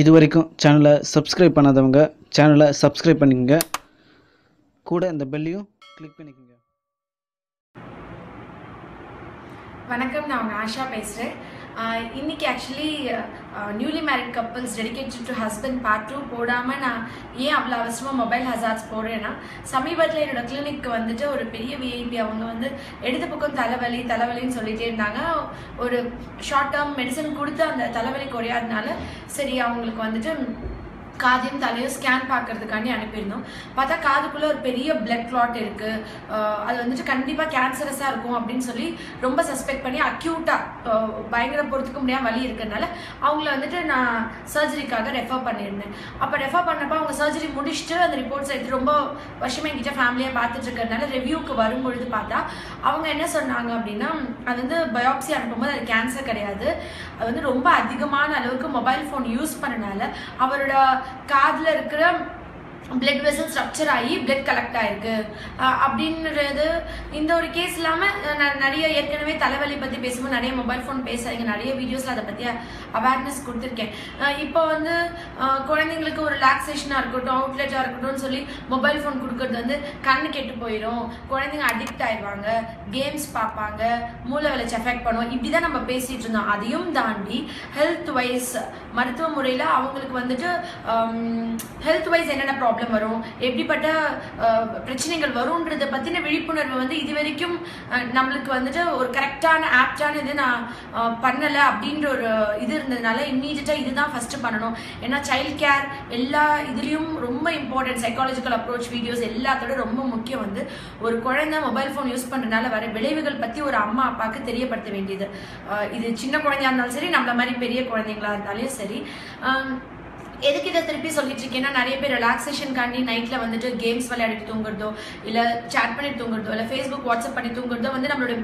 இது வரைக்கும் சேனலை சப்ஸ்கிரைப் பண்ணாதவங்க சேனலை சப்ஸ்கிரைப் பண்ணிக்கங்க. கூட இந்த பெல்லையும் கிளிக் பண்ணிக்கோங்க. வணக்கம் நான் ஆஷா பேசுகிறேன் இன்னைக்கு actually newly married couples dedicated to husband part two போடாமல் நான் ஏன் அவ்வளோ அவசரமாக மொபைல் ஹசார்ட்ஸ் போடுறேன்னா சமீபத்தில் என்னோடய கிளினிக்கு வந்துட்டு ஒரு பெரிய விஐபி அவங்க வந்து இடது பக்கம் தலைவலி தலைவலின்னு சொல்லிகிட்டே இருந்தாங்க. ஒரு ஷார்ட் டேர்ம் மெடிசன் கொடுத்து அந்த தலைவலி குறையாதனால சரி அவங்களுக்கு வந்துட்டு காதையும் தலையும் ஸ்கேன் பார்க்கறதுக்காண்டி அனுப்பியிருந்தோம். பார்த்தா காதுக்குள்ளே ஒரு பெரிய பிளட் கிளாட் இருக்குது அது வந்துட்டு கண்டிப்பாக கேன்சரஸாக இருக்கும் அப்படின்னு சொல்லி ரொம்ப சஸ்பெக்ட் பண்ணி அக்யூட்டாக பயங்கர பொறுத்துக்க முடியாம வலி இருக்கிறதுனால அவங்கள வந்துட்டு நான் சர்ஜரிக்காக ரெஃபர் பண்ணியிருந்தேன். அப்போ ரெஃபர் பண்ணப்போ அவங்க சர்ஜரி முடிச்சுட்டு அந்த ரிப்போர்ட்ஸ் எடுத்து ரொம்ப வருஷமா என்கிட்ட ஃபேமிலியாக பார்த்துட்டு இருக்கிறதுனால ரிவ்யூக்கு வரும்பொழுது பார்த்தா அவங்க என்ன சொன்னாங்க அப்படின்னா அது வந்து பயோப்சி அனுப்பும்போது அது கேன்சர் கிடையாது. அது வந்து ரொம்ப அதிகமான அளவுக்கு மொபைல் ஃபோன் யூஸ் பண்ணனால அவரோட காதில் இருக்கிற பிளட் வெசல் ஸ்ட்ரக்சர் ஆகி பிளட் கலெக்ட் ஆயிருக்கு. அப்படின்றது இந்த ஒரு கேஸ் இல்லாமல் நிறைய ஏற்கனவே தலைவலி பற்றி பேசும்போது நிறைய மொபைல் ஃபோன் பேசுறீங்க நிறைய வீடியோஸில் அதை பற்றி அவேர்னஸ் கொடுத்துருக்கேன். இப்போ வந்து குழந்தைங்களுக்கு ஒரு ரிலாக்ஸேஷனாக இருக்கட்டும் அவுட்லெட்டாக இருக்கட்டும்னு சொல்லி மொபைல் ஃபோன் கொடுக்கறது வந்து கண்ணு கெட்டு போயிடும் குழந்தைங்க அடிக்ட் ஆயிடுவாங்க. கேம்ஸ் பார்ப்பாங்க. மூளை வளர்ச்சி எஃபெக்ட் பண்ணுவோம் இப்படி தான் நம்ம பேசிகிட்டு இருந்தோம். அதையும் தாண்டி ஹெல்த் வைஸ் மருத்துவ முறையில் அவங்களுக்கு வந்துட்டு ஹெல்த் வைஸ் என்னென்ன ப்ராப்ளம் ப்ராப்ளம் வரும். எப்படிப்பட்ட பிரச்சனைகள் வரும்ன்றதை பற்றின விழிப்புணர்வு வந்து இது வரைக்கும் நம்மளுக்கு வந்துட்டு ஒரு கரெக்டான ஆப்டான இது நான் பண்ணலை அப்படின்ற ஒரு இது இருந்ததுனால இம்மீடியட்டாக இதுதான் ஃபஸ்ட்டு பண்ணணும். ஏன்னா சைல்ட் கேர் எல்லா இதுலேயும் ரொம்ப இம்பார்ட்டன்ட் சைக்காலஜிக்கல் அப்ரோச் வீடியோஸ் எல்லாத்தோட ரொம்ப முக்கியம் வந்து ஒரு குழந்தை மொபைல் ஃபோன் யூஸ் பண்ணுறதுனால வர விளைவுகள் பற்றி ஒரு அம்மா அப்பாவுக்கு தெரியப்படுத்த வேண்டியது. இது சின்ன குழந்தையா இருந்தாலும் சரி நம்மள மாதிரி பெரிய குழந்தைங்களா இருந்தாலும் சரி. எதுக்கு இதை திருப்பி சொல்லிட்டு இருக்கேன்னா நிறைய பேர் ரிலாக்ஸேஷன்காண்டி நைட்டில் வந்துட்டு கேம்ஸ் விளையாடிட்டு தூங்குறதோ இல்லை சேட் பண்ணி தூங்குறதோ இல்லை ஃபேஸ்புக் வாட்ஸ்அப் பண்ணி தூங்குறதோ வந்து நம்மளுடைய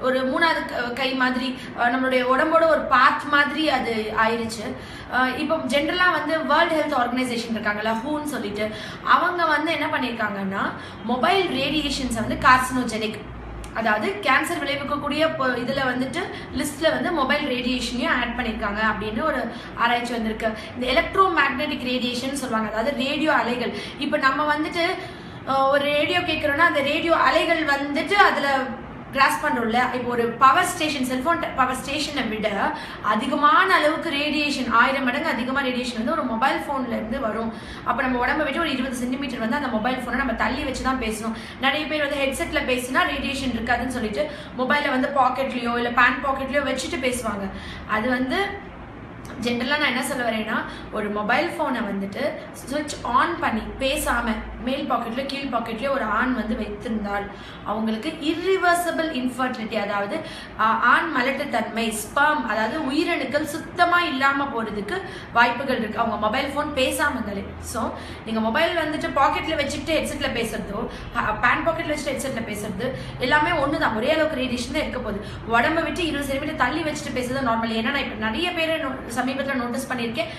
ஒரு மூணாவது க- கை மாதிரி நம்மளுடைய உடம்போட ஒரு பார்ட் மாதிரி அது ஆயிடுச்சு இப்போ ஜென்ரலாக வந்து வேர்ல்டு ஹெல்த் ஆர்கனைசேஷன் இருக்காங்கல்ல ஹூன்னு சொல்லிட்டு அவங்க வந்து என்ன பண்ணியிருக்காங்கன்னா மொபைல் ரேடியேஷன்ஸை வந்து கார்சினோஜெனிக் அதாவது கேன்சர் விளைவிக்கக்கூடிய இதில் வந்துட்டு லிஸ்ட்டில் வந்து மொபைல் ரேடியேஷனையும் ஆட் பண்ணியிருக்காங்க அப்படின்னு ஒரு ஆராய்ச்சி வந்திருக்கு. இந்த எலக்ட்ரோ மேக்னெட்டிக் ரேடியேஷன் சொல்லுவாங்க. அதாவது ரேடியோ அலைகள். இப்போ நம்ம வந்துட்டு ஒரு ரேடியோ கேட்குறோன்னா அந்த ரேடியோ அலைகள் வந்துட்டு அதில் கிராஸ் பண்றோம்ல இப்போ ஒரு பவர் ஸ்டேஷன் செல்போன் பவர் ஸ்டேஷனை விட அதிகமான அளவுக்கு ரேடியேஷன் ஆயிரம் மடங்கு அதிகமாக ரேடியேஷன் வந்து ஒரு மொபைல் ஃபோன்லேருந்து வரும். அப்போ நம்ம உடம்ப விட்டு ஒரு இருபது சென்டிமீட்டர் வந்து அந்த மொபைல் ஃபோனை நம்ம தள்ளி வச்சு தான் பேசணும். நிறைய பேர் வந்து ஹெட்செட்ல பேசினா ரேடியேஷன் இருக்காதுன்னு சொல்லிட்டு மொபைலை வந்து பாக்கெட்லயோ இல்லை பேண்ட் பாக்கெட்லயோ வச்சுட்டு பேசுவாங்க. அது வந்து ஜென்ரலாக நான் என்ன சொல்ல வரேன்னா ஒரு மொபைல் ஃபோனை வந்துட்டு சுவிட்ச் ஆன் பண்ணி பேசாமல் மேல் பாக்கெட்லையோ கீழ் பாக்கெட்லையோ ஒரு ஆண் வந்து வைத்திருந்தால் அவங்களுக்கு இர்ரிவர்சபிள் இன்ஃபர்டிலிட்டி அதாவது ஆஹ், ஆண் மலட்டுத்தன்மை ஸ்பாம் அதாவது உயிரணுக்கள் சுத்தமாக இல்லாமல் போகிறதுக்கு வாய்ப்புகள் இருக்குது அவங்க மொபைல் ஃபோன் பேசாமல் இருந்தாலே ஸோ நீங்கள் மொபைல் வந்துட்டு பாக்கெட்டில் வச்சுட்டு ஹெட்செட்டில் பேசுறதோ பேண்ட் பாக்கெட்டில் வச்சுட்டு ஹெட்செட்டில் பேசுறது எல்லாமே ஒன்று தான் ஒரே அளவுக்கு ரேடியேஷன் தான் இருக்க போகுது. உடம்ப விட்டு இருபது சென்டிமீட்டர் தள்ளி வச்சுட்டு பேசுறது நார்மல் ஏன்னா நான் இப்போ நிறைய பேர் சமீபத்தில் நோட்டீஸ் பண்ணியிருக்கேன்.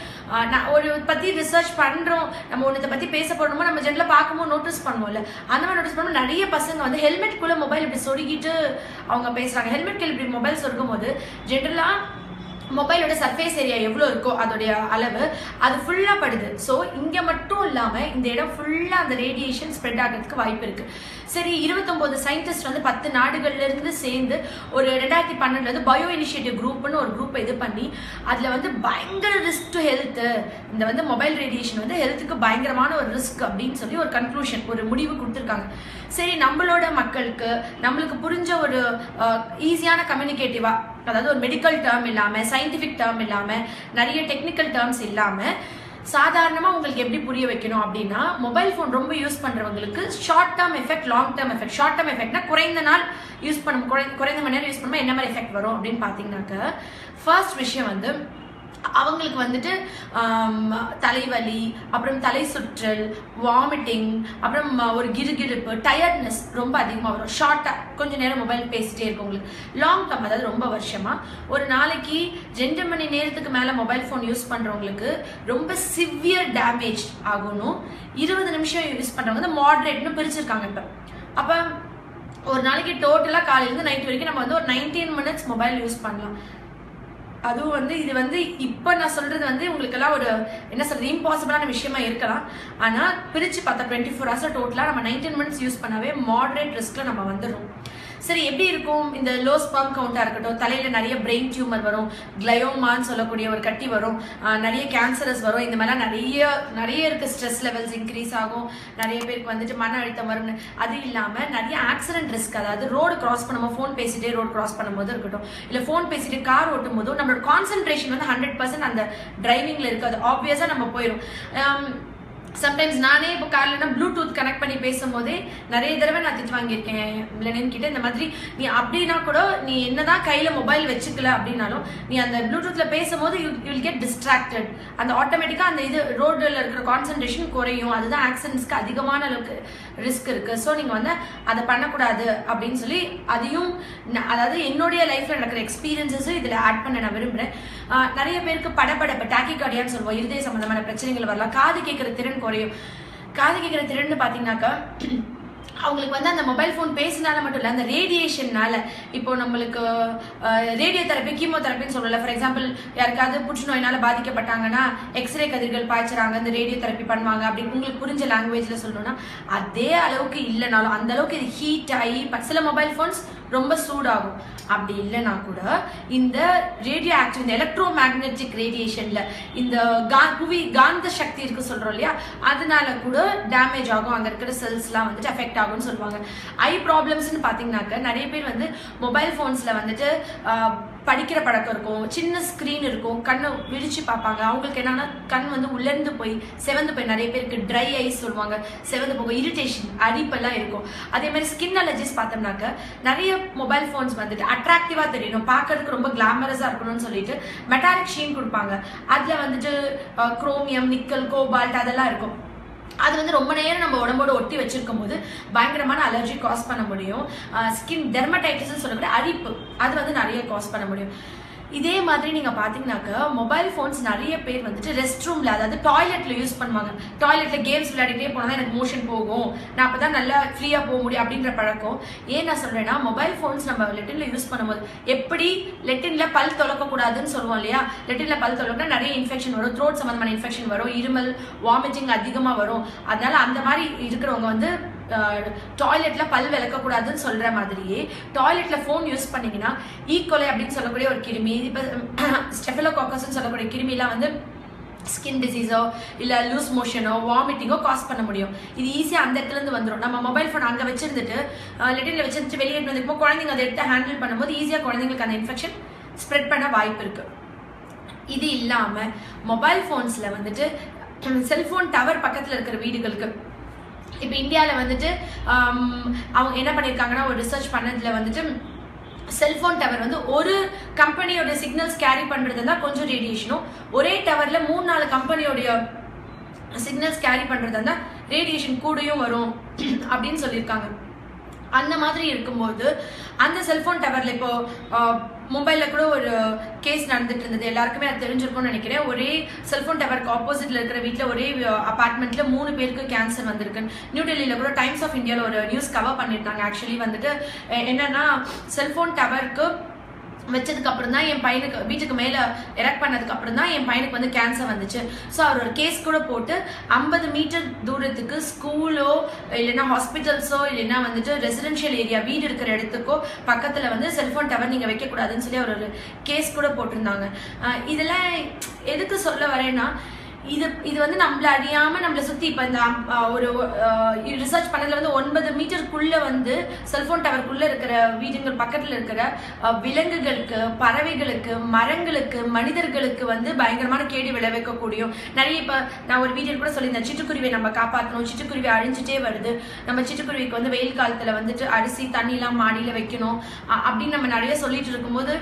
நான் ஒரு பற்றி ரிசர்ச் பண்ணுறோம் நம்ம ஒன்றத்தை பற்றி பேச போடணுமோ நம்ம ஜென்ரலாக பார்க்கும்போது நோட்டீஸ் பண்ணுவோம்ல அந்த மாதிரி நோட்டீஸ் பண்ணும்போது நிறைய பசங்க வந்து ஹெல்மெட் குள்ளே மொபைல் இப்படி சொருகிட்டு அவங்க பேசுகிறாங்க ஹெல்மெட் இப்படி மொபைல் சொருகும் போது ஜென்ரலாக மொபைலோட சர்ஃபேஸ் ஏரியா எவ்வளோ இருக்கோ அதோடைய அளவு அது ஃபுல்லாக படுது. ஸோ இங்கே மட்டும் இல்லாமல் இந்த இடம் ஃபுல்லாக அந்த ரேடியேஷன் ஸ்ப்ரெட் ஆகிறதுக்கு வாய்ப்பு இருக்குது சரி இருபத்தொம்போது சயின்டிஸ்ட் வந்து பத்து நாடுகள்லேருந்து சேர்ந்து ஒரு ரெண்டாயிரத்தி பன்னெண்டுலேருந்து பயோ இனிஷியேட்டிவ் குரூப்னு ஒரு குரூப் இது பண்ணி அதில் வந்து பயங்கர ரிஸ்க் டு ஹெல்த்து இந்த வந்து மொபைல் ரேடியேஷன் வந்து ஹெல்த்துக்கு பயங்கரமான ஒரு ரிஸ்க் அப்படின்னு சொல்லி ஒரு கன்க்ளூஷன் ஒரு முடிவு கொடுத்துருக்காங்க. சரி நம்மளோட மக்களுக்கு நம்மளுக்கு புரிஞ்ச ஒரு ஈஸியான கம்யூனிகேட்டிவாக அதாவது ஒரு மெடிக்கல் டேர்ம் இல்லாமல் சயின்டிஃபிக் டேர்ம் இல்லாமல் நிறைய டெக்னிக்கல் டேர்ம்ஸ் இல்லாமல் சாதாரணமாக உங்களுக்கு எப்படி புரிய வைக்கணும் அப்படின்னா மொபைல் ஃபோன் ரொம்ப யூஸ் பண்ணுறவங்களுக்கு short term effect long term effect short term எஃபெக்ட்னா குறைந்த நாள் யூஸ் பண்ண குறை குறைந்த மணி நேரம் யூஸ் பண்ணும்போது என்ன மாதிரி எஃபெக்ட் வரும் அப்படின்னு பார்த்தீங்கன்னாக்க ஃபர்ஸ்ட் விஷயம் வந்து அவங்களுக்கு வந்துட்டு தலைவலி அப்புறம் தலை சுற்றல் வாமிட்டிங் அப்புறம் ஒரு கிருகிருப்பு டயர்ட்னஸ் ரொம்ப அதிகமாக வரும். ஷார்ட்டாக கொஞ்சம் நேரம் மொபைல் பேசிட்டே உங்களுக்கு. லாங் டேர்ம் அதாவது ரொம்ப வருஷமாக ஒரு நாளைக்கு ரெண்டு மணி நேரத்துக்கு மேலே மொபைல் ஃபோன் யூஸ் பண்ணுறவங்களுக்கு ரொம்ப சிவியர் டேமேஜ் ஆகணும். இருபது நிமிஷம் யூஸ் பண்ணுறவங்க வந்து மாட்ரேட்னு பிரிச்சிருக்காங்க இப்போ. அப்போ ஒரு நாளைக்கு டோட்டலாக காலையிலேருந்து நைட் வரைக்கும் நம்ம வந்து ஒரு நைன்டீன் மினிட்ஸ் மொபைல் யூஸ் பண்ணலாம். அதுவும் வந்து இது வந்து இப்போ நான் சொல்றது வந்து உங்களுக்கெல்லாம் ஒரு என்ன சொல்றது இம்பாசிபிளான விஷயமா இருக்கலாம். ஆனா பிரிச்சு பார்த்தா டுவெண்ட்டி ஃபோர் ஹவர்ஸ் டோட்டலாக நம்ம நைன்டீன் மினிட்ஸ் யூஸ் பண்ணாவே மாடரேட் ரிஸ்க்ல நம்ம வந்துடும் சரி எப்படி இருக்கும்? இந்த லோ ஸ்பம் கவுண்டா இருக்கட்டும் தலையில நிறைய பிரெயின் டியூமர் வரும் கிளயோமான்னு சொல்லக்கூடிய ஒரு கட்டி வரும் நிறைய கேன்சரஸ் வரும் இந்த மாதிரிலாம் நிறைய நிறைய இருக்கு. ஸ்ட்ரெஸ் லெவல்ஸ் இன்க்ரீஸ் ஆகும். நிறைய பேருக்கு வந்துட்டு மன அழுத்தம் வரும்னு. அது இல்லாம நிறைய ஆக்சிடென்ட் ரிஸ்க் அதாவது ரோடு கிராஸ் பண்ணும்போது ஃபோன் பேசிட்டே ரோடு கிராஸ் பண்ணும்போது இருக்கட்டும் இல்ல ஃபோன் பேசிட்டு கார் ஓட்டும் போதும் நம்மளோட கான்சென்ட்ரேஷன் வந்து ஹண்ட்ரட் பர்சன்ட் அந்த டிரைவிங்ல இருக்காது ஆப்வியஸா நம்ம போயிடும் சம்டைம்ஸ் நானே இப்போ கார்லனா ப்ளூடூத் கனெக்ட் பண்ணி பேசும்போதே நிறைய தடவை நான் திட்டு வாங்கியிருக்கேன் லெனின் கிட்ட. இந்த மாதிரி நீ அப்படின்னா கூட நீ என்னதான் கையில மொபைல் வச்சுக்கல அப்படின்னாலும் நீ அந்த ப்ளூடூத்ல பேசும்போது யூ வில் கெட் டிஸ்ட்ராக்டட் அந்த ஆட்டோமேட்டிக்கா அந்த இது ரோடில் இருக்கிற கான்சென்ட்ரேஷன் குறையும். அதுதான் ஆக்சிடென்ட்ஸ்க்கு அதிகமான அளவுக்கு ரிஸ்க் இருக்கு. ஸோ நீங்க வந்து அதை பண்ணக்கூடாது அப்படின்னு சொல்லி அதையும் அதாவது என்னுடைய லைஃப்ல நடக்கிற எக்ஸ்பீரியன்ஸஸும் இதுல ஆட் பண்ண நான் விரும்புறேன். நிறைய பேருக்கு படப்படப்பு டேக்கி கார்டியான்னு சொல்லுவோம். இருதய சம்பந்தமான பிரச்சனைகள் வரலாம். காது கேட்கிற திறன் குறையும். காது கேட்குற திறன்னு பார்த்தீங்கன்னாக்கா அவங்களுக்கு வந்து அந்த மொபைல் ஃபோன் பேசினால மட்டும் இல்லை அந்த ரேடியேஷன்னால இப்போ நம்மளுக்கு ரேடியோ தெரப்பி கீமோ தெரப்பின்னு சொல்லல ஃபார் எக்ஸாம்பிள் யாருக்காவது புற்றுநோயினால பாதிக்கப்பட்டாங்கன்னா எக்ஸ்ரே கதிர்கள் பாய்ச்சுறாங்க இந்த ரேடியோ தெரப்பி பண்ணுவாங்க அப்படின்னு உங்களுக்கு புரிஞ்ச லாங்குவேஜ்ல சொல்லணும்னா அதே அளவுக்கு இல்லைனாலும் அந்த அளவுக்கு இது ஹீட் ஆகி சில மொபைல் ஃபோன்ஸ் ரொம்ப சூடாகும். அப்படி இல்லைனா கூட இந்த ரேடியோ ஆக்டிவ் இந்த எலக்ட்ரோ மேக்னெட்டிக் ரேடியேஷன்ல இந்த கா- புவி காந்த சக்தி இருக்கு சொல்றோம் இல்லையா அதனால கூட டேமேஜ் ஆகும். அங்க இருக்கிற செல்ஸ்லாம் வந்துட்டு அஃபெக்ட் ஆகும். ஆகும்னு சொல்லுவாங்க. ஐ ப்ராப்ளம்ஸ்னு பாத்தீங்கன்னாக்க நிறைய பேர் வந்து மொபைல் ஃபோன்ஸில் வந்துட்டு படிக்கிற பழக்கம் இருக்கும். சின்ன ஸ்க்ரீன் இருக்கும். கண்ணை விரிச்சு பார்ப்பாங்க. அவங்களுக்கு என்னன்னா கண் வந்து உலர்ந்து போய் செவந்து போய் நிறைய பேருக்கு ட்ரை ஐஸ் சொல்லுவாங்க. செவந்து போகும். இரிட்டேஷன் அரிப்பெல்லாம் இருக்கும். அதே மாதிரி ஸ்கின் அலர்ஜிஸ் பார்த்தோம்னாக்க நிறைய மொபைல் ஃபோன்ஸ் வந்துட்டு அட்ராக்டிவாக தெரியணும். பார்க்கறதுக்கு ரொம்ப கிளாமரஸாக இருக்கணும்னு சொல்லிட்டு மெட்டாலிக் ஷீன் கொடுப்பாங்க. அதில் வந்துட்டு குரோமியம் நிக்கல் கோபால்ட் அதெல்லாம் இருக்கும். அது வந்து ரொம்ப நேரம் நம்ம உடம்போட ஒட்டி வச்சிருக்கும் போது பயங்கரமான அலர்ஜி காஸ் பண்ண முடியும். ஸ்கின் டெர்மடைட்டிஸ் சொல்லக்கூடிய அரிப்பு. அது வந்து நிறைய காஸ் பண்ண முடியும். இதே மாதிரி நீங்க பாத்தீங்கன்னாக்க மொபைல் ஃபோன்ஸ் நிறைய பேர் வந்துட்டு ரெஸ்ட் ரூம்ல அதாவது டாய்லெட்ல யூஸ் பண்ணுவாங்க. டாய்லெட்ல கேம்ஸ் விளையாடிட்டே போனா தான் எனக்கு மோஷன் போகும். நான் அப்பதான் நல்லா ஃப்ரீயா போக முடியும் அப்படின்ற பழக்கம். ஏன் நான் சொல்றேன்னா மொபைல் ஃபோன்ஸ் நம்ம லெட்டின்ல யூஸ் பண்ணும்போது எப்படி லெட்டின்ல பல் தொலக்க கூடாதுன்னு சொல்லுவோம் இல்லையா? லெட்டின்ல பல் தொலக்கினா நிறைய இன்ஃபெக்ஷன் வரும். த்ரோட் சம்பந்தமான இன்ஃபெக்ஷன் வரும். இருமல் வாமிட்டிங் அதிகமா வரும். அதனால அந்த மாதிரி இருக்கிறவங்க வந்து டாய்லெட்ல பல் விளக்க கூடாதுன்னு சொல்ற மாதிரியே டாய்லெட்ல ஃபோன் யூஸ் பண்ணீங்கன்னா e. ஈக்கோலை அப்படின்னு சொல்லக்கூடிய ஒரு கிருமி இப்போ ஸ்டெஃபலோகாக்கஸ்ன்னு சொல்லக்கூடிய கிருமிலாம் வந்து ஸ்கின் டிசீஸோ இல்லை லூஸ் மோஷனோ வாமிட்டிங்கோ காஸ் பண்ண முடியும். இது ஈஸியாக அந்த இடத்துல இருந்து வந்துடும் நம்ம மொபைல் ஃபோன் அங்கே வச்சிருந்துட்டு லிட்டில் வச்சிருந்துட்டு வெளியே எடுத்து வந்துருக்கும் குழந்தைங்க அதை எடுத்து ஹேண்டில் பண்ணும்போது ஈஸியாக குழந்தைங்களுக்கு அந்த இன்ஃபெக்ஷன் ஸ்ப்ரெட் பண்ண வாய்ப்பு இருக்கு. இது இல்லாம மொபைல் ஃபோன்ஸில் வந்துட்டு செல்போன் டவர் பக்கத்துல இருக்கிற வீடுகளுக்கு இப்போ இந்தியாவில் வந்துட்டு அவங்க என்ன பண்ணியிருக்காங்கன்னா ஒரு ரிசர்ச் பண்ணதில் வந்துட்டு செல்போன் டவர் வந்து ஒரு கம்பெனியோட சிக்னல்ஸ் கேரி பண்ணுறது தான் கொஞ்சம் ரேடியேஷனும் ஒரே டவரில் மூணு நாலு கம்பெனியோடைய சிக்னல்ஸ் கேரி பண்ணுறது இருந்தா ரேடியேஷன் கூடயும் வரும் அப்படின்னு சொல்லியிருக்காங்க. அந்த மாதிரி இருக்கும்போது அந்த செல்போன் டவர்ல இப்போ மும்பைல கூட ஒரு கேஸ் நடந்துட்டு இருந்தது எல்லாருக்குமே அது தெரிஞ்சிருக்கும்னு நினைக்கிறேன். ஒரே செல்போன் டவருக்கு ஆப்போசிட்ல இருக்கிற வீட்டில் ஒரே அபார்ட்மெண்ட்ல மூணு பேருக்கு கேன்சர் வந்திருக்கு. நியூ டெல்லியில கூட டைம்ஸ் ஆஃப் இந்தியாவில் ஒரு நியூஸ் கவர் பண்ணிருந்தாங்க ஆக்சுவலி வந்துட்டு என்னன்னா செல்போன் டவருக்கு வச்சதுக்கு அப்புறம் தான் என் பையனுக்கு வீட்டுக்கு மேல எரெக்ட் பண்ணதுக்கு அப்புறம் தான் என் பையனுக்கு வந்து கேன்சர் வந்துச்சு. ஸோ அவர் ஒரு கேஸ் கூட போட்டு ஐம்பது மீட்டர் தூரத்துக்கு ஸ்கூலோ இல்லைன்னா ஹாஸ்பிட்டல்ஸோ இல்லைன்னா வந்துட்டு ரெசிடென்ஷியல் ஏரியா வீடு இருக்கிற இடத்துக்கோ பக்கத்துல வந்து செல்போன் டவர் நீங்க வைக்கக்கூடாதுன்னு சொல்லி அவர் ஒரு கேஸ் கூட போட்டிருந்தாங்க. இதெல்லாம் எதுக்கு சொல்ல வரேன்னா இது இது வந்து நம்மள அறியாம நம்மள சுத்தி இப்ப இந்த ஒரு ரிசர்ச் பண்ணதுல வந்து ஒன்பது மீட்டருக்குள்ள வந்து செல்போன் டவருக்குள்ள இருக்கிற வீடுங்கள் பக்கத்துல இருக்கிற விலங்குகளுக்கு பறவைகளுக்கு மரங்களுக்கு மனிதர்களுக்கு வந்து பயங்கரமான கேடு விளைவிக்கக்கூடியும். நிறைய இப்ப நான் ஒரு வீடியோ கூட சொல்லியிருந்தேன் சிட்டுக்குருவியை நம்ம காப்பாற்றணும் சிட்டுக்குருவி அழிஞ்சிட்டே வருது. நம்ம சிட்டுக்குருவிக்கு வந்து வெயில் காலத்துல வந்துட்டு அரிசி தண்ணி எல்லாம் மாடியில வைக்கணும். அ- அப்படின்னு நம்ம நிறைய சொல்லிட்டு இருக்கும்போது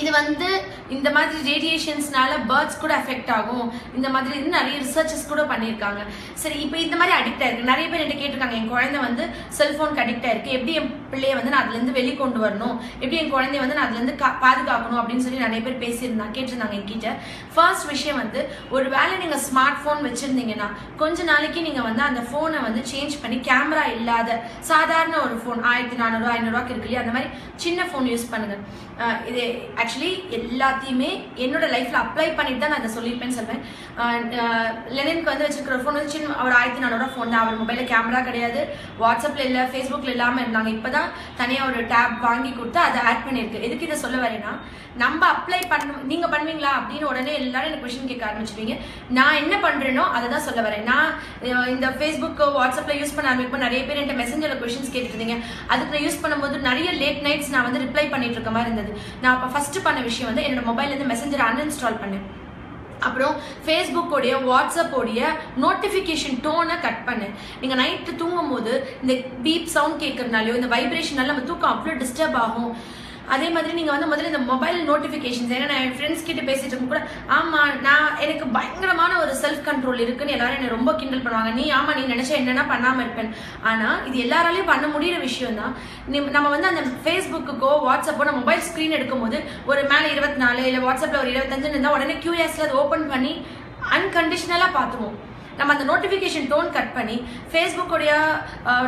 இது வந்து இந்த மாதிரி ரேடியேஷன்ஸ்னால பேர்ட்ஸ் கூட அஃபெக்ட் ஆகும். இந்த மாதிரி நிறைய ரிசர்ச்சஸ் கூட பண்ணியிருக்காங்க. சரி இப்போ இந்த மாதிரி அடிக்ட் ஆயிருக்கு. நிறைய பேர் என்கிட்ட கேட்டிருக்காங்க என் குழந்தை வந்து செல்போனுக்கு அடிக்ட் ஆயிருக்கு. எப்படி என் பிள்ளைய வந்து நான் அதுலேருந்து வெளி கொண்டு வரணும்? எப்படி என் குழந்தைய வந்து நான் அதுலேருந்து கா பாதுகாக்கணும்? அப்படின்னு சொல்லி நிறைய பேர் பேசியிருந்தாங்க கேட்டிருந்தாங்க என்கிட்ட. ஃபர்ஸ்ட் விஷயம் வந்து ஒரு வேளை நீங்கள் ஸ்மார்ட் ஃபோன் வச்சுருந்தீங்கன்னா கொஞ்ச நாளைக்கு நீங்கள் வந்து அந்த ஃபோனை வந்து சேஞ்ச் பண்ணி கேமரா இல்லாத சாதாரண ஒரு ஃபோன் ஆயிரத்தி நானூறு ஐநூறுரூவாக்கு இருக்கு இல்லையா? அந்த மாதிரி சின்ன ஃபோன் யூஸ் பண்ணுங்கள் இது ஆக்சுவலி எல்லாத்தையுமே என்னோட லைஃப்ல அப்ளை பண்ணிட்டு தான் நான் அதை சொல்லியிருப்பேன்னு சொல்வேன். லெனின்க்கு uh, வந்து வச்சிருக்கிற ஃபோன் வந்து சின்ன ஒரு ஆயிரத்தி நானூறு ஃபோன் தான். அவர் மொபைலில் கேமரா கிடையாது. வாட்ஸ்அப்பில் இல்லை ஃபேஸ்புக்கில் இல்லாமல் இருந்தாங்க. இப்போ தான் தனியாக ஒரு டேப் வாங்கி கொடுத்து அதை ஆட் பண்ணியிருக்கு. எதுக்கு இதை சொல்ல வரேன்னா நம்ம அப்ளை பண்ண நீங்கள் பண்ணுவீங்களா அப்படின்னு உடனே எல்லாரும் எனக்கு கொஷின் கேட்க ஆரம்பிச்சிருவீங்க. நான் என்ன பண்ணுறேனோ அதை தான் சொல்ல வரேன். நான் இந்த ஃபேஸ்புக்கு வாட்ஸ்அப்பில் யூஸ் பண்ண ஆரம்பிக்கும் நிறைய பேர் என்கிட்ட மெசஞ்சரில் கொஷின்ஸ் கேட்டுருந்தீங்க அதுக்கு நான் யூஸ் பண்ணும்போது நிறைய லேட் நைட்ஸ் நான் வந்து ரிப்ளை பண்ணிட்டு இருக்க மாதிரி இருந்தது. நான் அப்போ ஃபஸ்ட்டு பண்ண விஷயம் வந்து என்னோட மொபைல்ல இருந்து மெசஞ்சர் அன்இன்ஸ்டால் பண்ணேன். அப்புறம் ஃபேஸ்புக்கோடைய வாட்ஸ்அப்போடைய நோட்டிஃபிகேஷன் டோனை கட் பண்ணு. நீங்கள் நைட்டு தூங்கும் போது இந்த பீப் சவுண்ட் கேட்கறதுனாலையோ இந்த வைப்ரேஷனால நம்ம தூக்கம் அவ்வளோ டிஸ்டர்ப் ஆகும். அதே மாதிரி நீங்கள் வந்து முதல்ல இந்த மொபைல் நோட்டிஃபிகேஷன்ஸ் ஏன்னா நான் என் ஃப்ரெண்ட்ஸ் கிட்ட பேசிட்டு இருக்கும் கூட ஆமாம் நான் எனக்கு பயங்கரமான ஒரு செல்ஃப் கண்ட்ரோல் இருக்குன்னு எல்லாரும் என்னை ரொம்ப கிண்டல் பண்ணுவாங்க. நீ ஆமாம் நீ நினச்சா என்னென்னா பண்ணாமல் இருப்பேன். ஆனால் இது எல்லாராலையும் பண்ண முடியிற விஷயம் தான் நம்ம வந்து அந்த ஃபேஸ்புக்குக்கோ வாட்ஸ்அப்போ நம்ம மொபைல் ஸ்க்ரீன் எடுக்கும்போது ஒரு மேலே இருபத்தி நாலு இல்லை வாட்ஸ்அப்பில் ஒரு இருபத்தஞ்சுன்னு இருந்தால் உடனே கியூஎஸ்ல அதை ஓப்பன் பண்ணி அன்கண்டிஷனலாக பார்த்துருவோம். நம்ம அந்த நோட்டிஃபிகேஷன் டோன் கட் பண்ணி ஃபேஸ்புக்கோடைய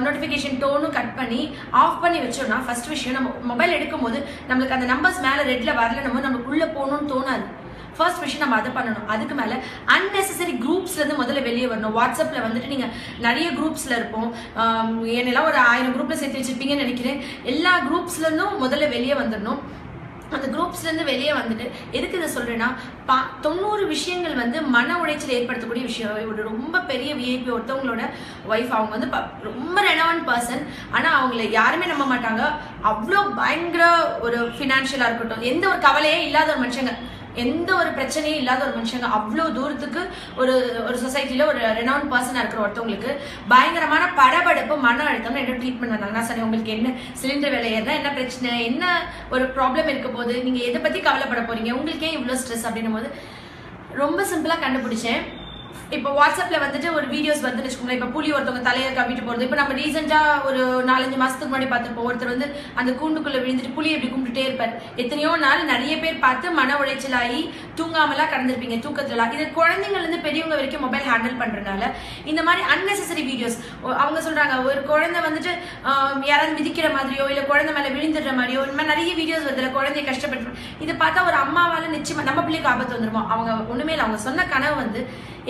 நோட்டிஃபிகேஷன் டோனும் கட் பண்ணி ஆஃப் பண்ணி வச்சோம்னா ஃபர்ஸ்ட் விஷயம் நம்ம மொபைல் எடுக்கும்போது நம்மளுக்கு அந்த நம்பர்ஸ் மேலே ரெட்டில் வரல நம்ம நமக்கு உள்ளே போகணும்னு தோணாது. ஃபர்ஸ்ட் விஷயம் நம்ம அதை பண்ணணும். அதுக்கு மேலே அன்னெசரி குரூப்ஸ்லேருந்து முதல்ல வெளியே வரணும். வாட்ஸ்அப்பில் வந்துட்டு நீங்கள் நிறைய குரூப்ஸில் இருப்போம். என்னெல்லாம் ஒரு ஆயிரம் குரூப்பில் சேர்த்து வச்சுருப்பீங்கன்னு நினைக்கிறேன். எல்லா குரூப்ஸ்லேருந்தும் முதல்ல வெளியே வந்துடணும். அந்த குரூப்ஸ்லேருந்து வெளியே வந்துட்டு எதுக்கு இதை சொல்கிறேன்னா பா தொண்ணூறு விஷயங்கள் வந்து மன உளைச்சல் ஏற்படுத்தக்கூடிய விஷயம் ஒரு ரொம்ப பெரிய விஐபி ஒருத்தவங்களோட ஒய்ஃப் அவங்க வந்து ரொம்ப ரெனவன் பர்சன் ஆனால் அவங்கள யாருமே நம்ப மாட்டாங்க. அவ்வளோ பயங்கர ஒரு ஃபினான்ஷியலாக இருக்கட்டும் எந்த ஒரு கவலையே இல்லாத ஒரு மனுஷங்க. எந்த ஒரு பிரச்சனையும் இல்லாத ஒரு மனுஷங்க. அவ்வளோ தூரத்துக்கு ஒரு ஒரு சொசைட்டியில் ஒரு ரெனவுன் பர்சனாக இருக்கிற ஒருத்தவங்களுக்கு பயங்கரமான படபடப்பு மன அழுத்தம் என்ன ட்ரீட்மெண்ட் வந்தாங்க நான் உங்களுக்கு என்ன சிலிண்டர் விலை ஏறினா என்ன பிரச்சனை என்ன ஒரு ப்ராப்ளம் இருக்க போது நீங்கள் எதை பற்றி கவலைப்பட போறீங்க உங்களுக்கே இவ்வளோ ஸ்ட்ரெஸ் அப்படின்னும் போது ரொம்ப சிம்பிளாக கண்டுபிடிச்சேன். இப்போ வாட்ஸ்அப்ல வந்துட்டு ஒரு வீடியோஸ் வந்து வச்சுக்கோங்களேன். இப்போ புலி ஒருத்தவங்க தலையை கவிட்டு போறது. இப்போ நம்ம ரீசெண்டா ஒரு நாலஞ்சு மாசத்துக்கு முன்னாடி பார்த்துருப்போம். ஒருத்தர் வந்து அந்த கூண்டுக்குள்ள விழுந்துட்டு புலி எப்படி கும்பிட்டுட்டே இருப்பார். எத்தனையோ நாள் நிறைய பேர் பார்த்து மன உளைச்சலாகி தூங்காமலாம் கடந்திருப்பீங்க தூக்கத்துல. இது குழந்தைங்கள்ல இருந்து பெரியவங்க வரைக்கும் மொபைல் ஹேண்டில் பண்றதுனால இந்த மாதிரி அன்னெசரி வீடியோஸ் அவங்க சொல்றாங்க ஒரு குழந்தை வந்துட்டு யாராவது மிதிக்கிற மாதிரியோ இல்ல குழந்தை மேல விழுந்துடுற மாதிரியோ இந்த மாதிரி நிறைய வீடியோஸ் வருதுல குழந்தைய கஷ்டப்பட்டு இதை பார்த்தா ஒரு அம்மாவால நிச்சயமா நம்ம பிள்ளைக்கு ஆபத்து வந்துருமா? அவங்க ஒண்ணுமே இல்லை. அவங்க சொன்ன கனவு வந்து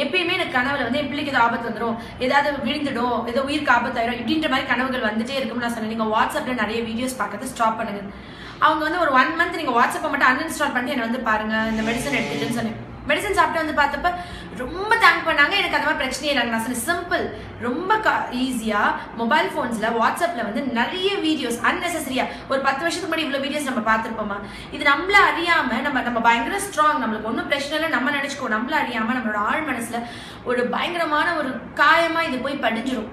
எப்பயுமே எனக்கு கனவுல வந்து என் பிள்ளைக்கு ஏதோ ஆபத்து வந்துடும் ஏதாவது விழுந்துடும். ஏதோ உயிருக்கு ஆபத்தாயிரும். இப்படின்ற மாதிரி கனவுகள் வந்துட்டே இருக்கும்னு நான் சொன்னேன். நீங்க வாட்ஸ்அப்ல நிறைய வீடியோஸ் பார்க்கறது ஸ்டாப் பண்ணுங்க. அவங்க வந்து ஒரு ஒன் மந்த் நீங்க வாட்ஸ்அப்பை மட்டும் அன்இன்ஸ்டால் பண்ணி என்ன வந்து பாருங்க. இந்த மெடிசன் எடுத்துட்டுன்னு சொன்னேன். மெடிசன் சாப்பிட்டு வந்து பார்த்தப்ப ரொம்ப தேங்க் பண்ணாங்க. எனக்கு அந்த மாதிரி பிரச்சனையே இல்லை நான் சொன்னேன் சிம்பிள் ரொம்ப ஈஸியா மொபைல் ஃபோன்ஸில் வாட்ஸ்அப்ல வந்து நிறைய வீடியோஸ் அன்னெசரியா ஒரு பத்து வருஷத்துக்கு முன்னாடி இவ்வளவு வீடியோஸ் நம்ம பார்த்திருப்போமா? இது நம்மள அறியாம நம்ம நம்ம பயங்கர ஸ்ட்ராங் நம்மளுக்கு ஒன்றும் பிரச்சனை இல்லை. நம்ம நினைச்சுக்கோ நம்மள அறியாம நம்மளோட ஆழ் மனசுல ஒரு பயங்கரமான ஒரு காயமா இது போய் படிஞ்சிடும்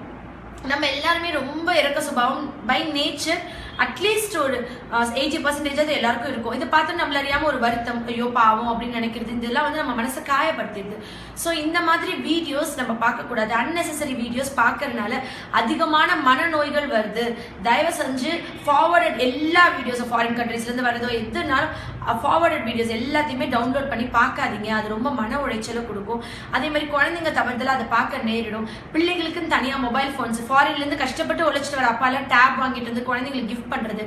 நம்ம எல்லாருமே ரொம்ப இறக்க சுபாவம் பை நேச்சர் அட்லீஸ்ட் ஒரு uh, எயிட்டி பர்சன்டேஜ் அது எல்லாருக்கும் இருக்கும். இதை பார்த்து நம்மள அறியாமல் ஒரு வருத்தம் ஐயோ பாவம் அப்படின்னு நினைக்கிறது இதெல்லாம் வந்து நம்ம மனசை காயப்படுத்திடுது. ஸோ இந்த மாதிரி வீடியோஸ் நம்ம பார்க்கக்கூடாது. அன்னெசரி வீடியோஸ் பார்க்கறதுனால அதிகமான மனநோய்கள் வருது. தயவு செஞ்சு ஃபார்வர்டட் எல்லா வீடியோஸும் ஃபாரின் கண்ட்ரீஸ்லேருந்து வரதோ எதுனாலும் ஃபார்வர்டட் வீடியோஸ் எல்லாத்தையுமே டவுன்லோட் பண்ணி பார்க்காதீங்க. அது ரொம்ப மன உளைச்சலை கொடுக்கும். அதே மாதிரி குழந்தைங்க தவிர்த்தல அதை பார்க்க நேரிடும். பிள்ளைகளுக்குன்னு தனியாக மொபைல் ஃபோன்ஸ் ஃபாரின்லேருந்து கஷ்டப்பட்டு உழைச்சிட்டு வர அப்பால டேப் வாங்கிட்டு வந்து குழந்தைங்களுக்கு கிஃப்ட் பண்ணுறது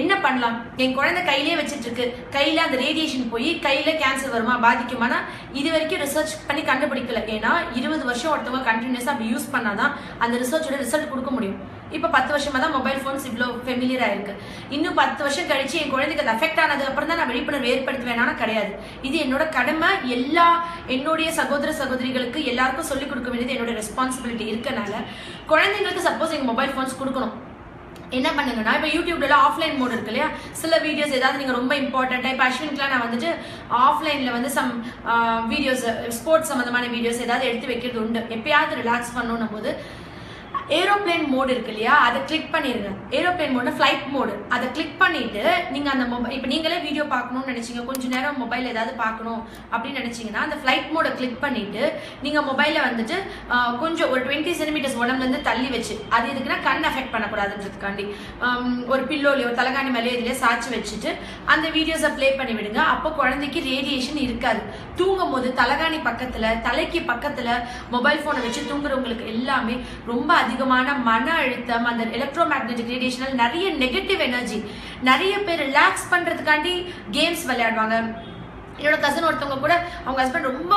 என்ன பண்ணலாம்? என் குழந்தை கையிலே வச்சுட்டு இருக்கு. கையில அந்த ரேடியேஷன் போய் கையில கேன்சர் வருமா பாதிக்குமானா இது வரைக்கும் ரிசர்ச் பண்ணி கண்டுபிடிக்கல. ஏன்னா இருபது வருஷம் ஒருத்தவங்க கண்டினியூஸாக அப்படி யூஸ் பண்ணாதான் அந்த ரிசர்ச்சோட ரிசல்ட் கொடுக்க முடியும். இப்போ பத்து வருஷமா தான் மொபைல் ஃபோன்ஸ் இவ்வளோ ஃபெமிலியர் ஆயிருக்கு. இன்னும் பத்து வருஷம் கழிச்சு என் குழந்தைக்கு அது அஃபெக்ட் ஆனது அப்புறம் தான் நான் விழிப்புணர்வு ஏற்படுத்துவேனானா கிடையாது. இது என்னோட கடமை. எல்லா என்னுடைய சகோதர சகோதரிகளுக்கு எல்லாருக்கும் சொல்லிக் கொடுக்க வேண்டியது என்னோட ரெஸ்பான்சிபிலிட்டி இருக்கனால குழந்தைங்களுக்கு சப்போஸ் எங்க மொபைல் ஃபோன்ஸ் கொடுக்கணும். என்ன பண்ணுங்கன்னா இப்போ யூடியூப்ல ஆஃப்லைன் மோட் இருக்கு இல்லையா? சில வீடியோஸ் ஏதாவது நீங்கள் ரொம்ப இம்பார்ட்டண்ட்டாக இப்போ அஸ்வின்க்குலாம் நான் வந்துட்டு ஆஃப்லைனில் வந்து சம் வீடியோஸ் ஸ்போர்ட்ஸ் சம்மந்தமான வீடியோஸ் ஏதாவது எடுத்து வைக்கிறது உண்டு. எப்பயாவது ரிலாக்ஸ் பண்ணணும் போது ஏரோப்ளேன் மோடு இருக்கு இல்லையா? அதை கிளிக் பண்ணிருங்க. ஏரோப்ளேன் மோடு ஃப்ளைட் மோடு அதை கிளிக் பண்ணிட்டு நீங்க அந்த மொபைல் இப்போ நீங்களே வீடியோ பார்க்கணும்னு நினைச்சீங்க. கொஞ்ச நேரம் மொபைல் ஏதாவது பார்க்கணும் அப்படின்னு நினைச்சீங்கன்னா அந்த ஃப்ளைட் மோடை கிளிக் பண்ணிட்டு நீங்க மொபைல வந்துட்டு கொஞ்சம் ஒரு டுவெண்ட்டி சென்டிமீட்டர்ஸ் உடம்புல இருந்து தள்ளி வச்சு அது எதுக்குன்னா கண் அஃபெக்ட் பண்ணக்கூடாதுன்றதுக்காண்டி ஒரு பில்லோலையோ தலைகாணி மேலேயோ இதுலயே சாய்ச்சி வச்சுட்டு அந்த வீடியோஸை ப்ளே பண்ணி விடுங்க. அப்போ குழந்தைக்கு ரேடியேஷன் இருக்காது. தூங்கும் போது தலைகாணி பக்கத்துல தலைக்கு பக்கத்துல மொபைல் போனை வச்சு தூங்குறவங்களுக்கு எல்லாமே ரொம்ப அதிகமான மன அழுத்தம் அந்த எலக்ட்ரோ மேக்னெட்டிக் ரேடியேஷனால் நிறைய நெகட்டிவ் எனர்ஜி நிறைய பேர் ரிலாக்ஸ் பண்றதுக்காண்டி கேம்ஸ் விளையாடுவாங்க. என்னோட கசன் ஒருத்தவங்க கூட அவங்க ஹஸ்பண்ட் ரொம்ப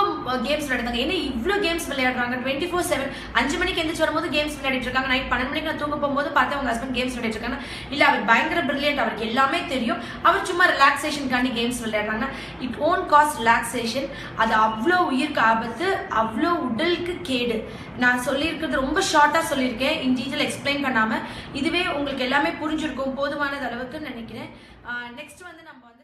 கேம்ஸ் விளையாடுறாங்க. என்ன இவ்வளோ கேம்ஸ் விளையாடுறாங்க? டுவெண்ட்டி ஃபோர் செவன் அஞ்சு மணிக்கு எந்திரிச்சு வரும்போது கேம்ஸ் விளையாடிட்டு இருக்காங்க. நைட் பன்னெண்டு மணிக்கு நான் தூங்க போகும்போது பார்த்து அவங்க ஹஸ்பண்ட் கேம்ஸ் விளையாடிட்டு இருக்காங்க. இல்லை அவர் பயங்கர பிரில்லியன்ட் அவருக்கு எல்லாமே தெரியும். அவர் சும்மா ரிலாக்ஸேஷனுக்காண்டி கேம்ஸ் விளையாடுறாங்க. இட் ஓன் காஸ்ட் ரிலாக்ஸேஷன் அது அவ்வளோ உயிருக்கு ஆபத்து அவ்வளோ உடலுக்கு கேடு. நான் சொல்லியிருக்கிறது ரொம்ப ஷார்ட்டாக சொல்லியிருக்கேன். இன் டீட்டெயில் எக்ஸ்பிளைன் பண்ணாமல் இதுவே உங்களுக்கு எல்லாமே புரிஞ்சிருக்கும். போதுமானது அளவுக்கு நினைக்கிறேன். நெக்ஸ்ட் வந்து நம்ம வந்து